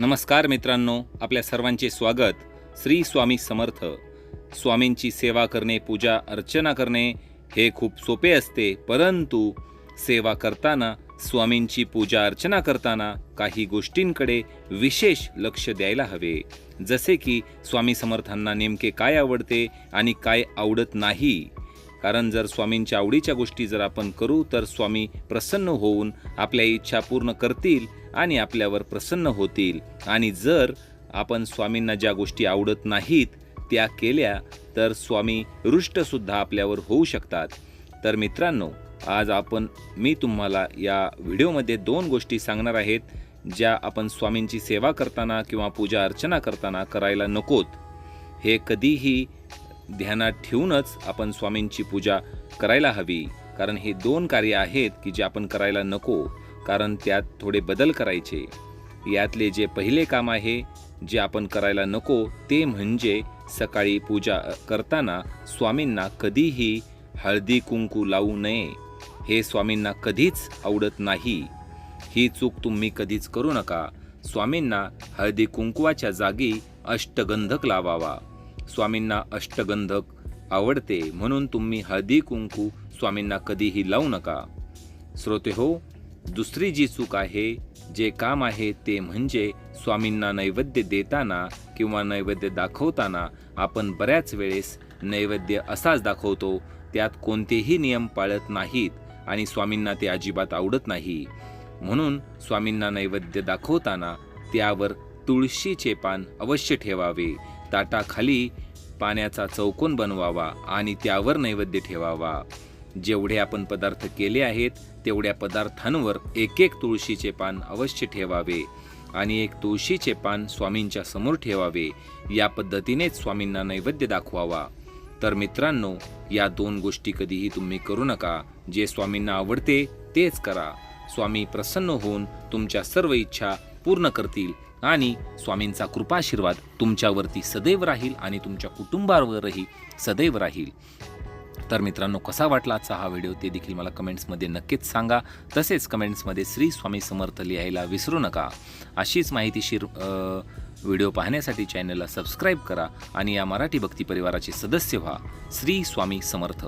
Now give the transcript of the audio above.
नमस्कार मित्रांनो आपल्या सर्वांचे स्वागत. श्री स्वामी समर्थ. स्वामींची सेवा करणे पूजा अर्चना करणे हे खूप सोपे असते परंतु सेवा करताना स्वामींची पूजा अर्चना करताना काही गोष्टींकडे विशेष लक्ष द्यायला हवे. जसे की स्वामी समर्थांना नेमके काय आवडते आणि काय आवडत नाही. कारण जर स्वामींच्या आवडीच्या गोष्टी जर आपण करू तर स्वामी प्रसन्न होऊन आपल्या इच्छा पूर्ण करतील आणि आपल्यावर प्रसन्न होतील. आणि जर आपण स्वामींना ज्या गोष्टी आवडत नाहीत त्या केल्या तर स्वामी रुष्टसुद्धा आपल्यावर होऊ शकतात. तर मित्रांनो आज आपण मी तुम्हाला या व्हिडिओमध्ये दोन गोष्टी सांगणार आहेत ज्या आपण स्वामींची सेवा करताना किंवा पूजा अर्चना करताना करायला नकोत. हे कधीही ध्यानात ठेवूनच आपण स्वामींची पूजा करायला हवी. कारण हे दोन कार्य आहेत की जे आपण करायला नको. कारण त्यात थोडे बदल करायचे. यातले जे पहिले काम आहे जे आपण करायला नको ते म्हणजे सकाळी पूजा करताना स्वामींना कधीही हळदी कुंकू लावू नये. हे स्वामींना कधीच आवडत नाही. ही चूक तुम्ही कधीच करू नका. स्वामींना हळदी कुंकवाच्या जागी अष्टगंधक लावावा. स्वामींना अष्टगंधक आवडते म्हणून तुम्ही हळदी कुंकू स्वामींना कधीही लावू नका. श्रोते हो दुसरी जी चूक आहे जे काम आहे ते म्हणजे स्वामींना नैवेद्य देताना किंवा नैवेद्य दाखवताना आपण बऱ्याच वेळेस नैवेद्य असाच दाखवतो त्यात कोणतेही नियम पाळत नाहीत आणि स्वामींना ते अजिबात आवडत नाही. म्हणून स्वामींना नैवेद्य दाखवताना त्यावर तुळशीचे पान अवश्य ठेवावे ताटाखाली पाण्याचा चौकोन बनवावा आणि त्यावर नैवेद्य ठेवावा. जेवढे आपण पदार्थ केले आहेत तेवढ्या पदार्थांवर एक एक तुळशीचे पान अवश्य ठेवावे आणि एक तुळशीचे पान स्वामींच्या समोर ठेवावे. या पद्धतीनेच स्वामींना नैवेद्य दाखवावा. तर मित्रांनो या दोन गोष्टी कधीही तुम्ही करू नका. जे स्वामींना आवडते तेच करा. स्वामी प्रसन्न होऊन तुमच्या सर्व इच्छा पूर्ण करतील आणि स्वामींचा कृपाशीर्वाद तुमच्यावरती सदैव राहील आणि तुमच्या कुटुंबावरही सदैव राहील. तर मित्रांनो कसा वाटला आजचा हा व्हिडिओ ते देखील मला कमेंट्समध्ये नक्कीच सांगा. तसेच कमेंट्समध्ये श्री स्वामी समर्थ लिहायला विसरू नका. अशीच माहितीशीर व्हिडिओ पाहण्यासाठी चॅनलला सबस्क्राईब करा आणि या मराठी भक्ती परिवाराचे सदस्य व्हा. श्री स्वामी समर्थ.